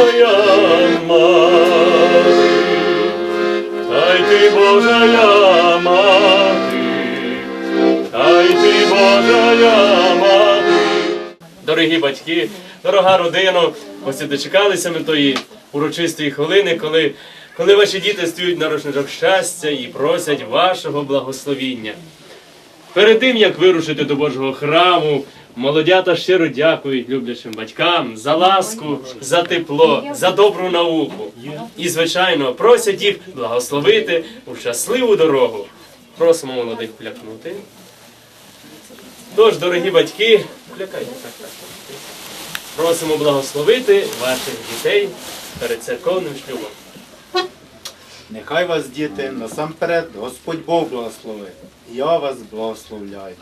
Божая мати, та ти Божая мати, та ти Божая мати. Дорогі батьки, дорога родина, ось і дочекалися ми тої урочистої хвилини, коли, коли ваші діти стають на рушничок щастя і просять вашого благословіння. Перед тим, як вирушити до Божого храму, молодята щиро дякують люблячим батькам за ласку, за тепло, за добру науку. І, звичайно, просять їх благословити у щасливу дорогу. Просимо молодих плякнути. Тож, дорогі батьки, плякайте. Просимо благословити ваших дітей перед церковним шлюбом. Нехай вас, діти, насамперед Господь Бог благословить. Я вас благословляю.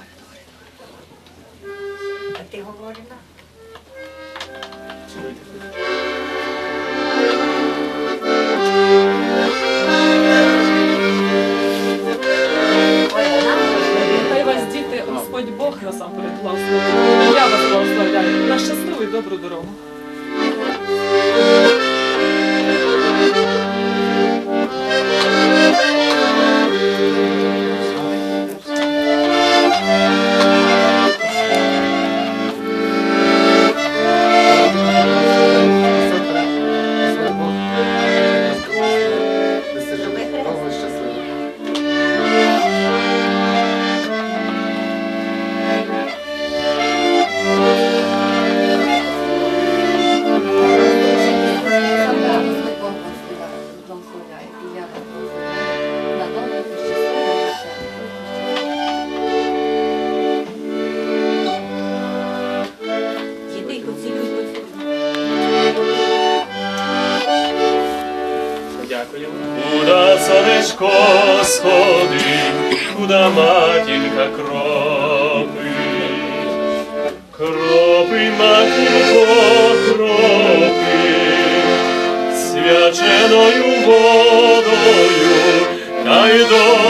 Ти говорила? Хай вас діти, Господь Бог насамперед благословить. Я вас благословляю на щасливу і добру дорогу. Куда сонечко сходить, куда матінка кропить. Кропить матінко кропить, свяченою водою, та й до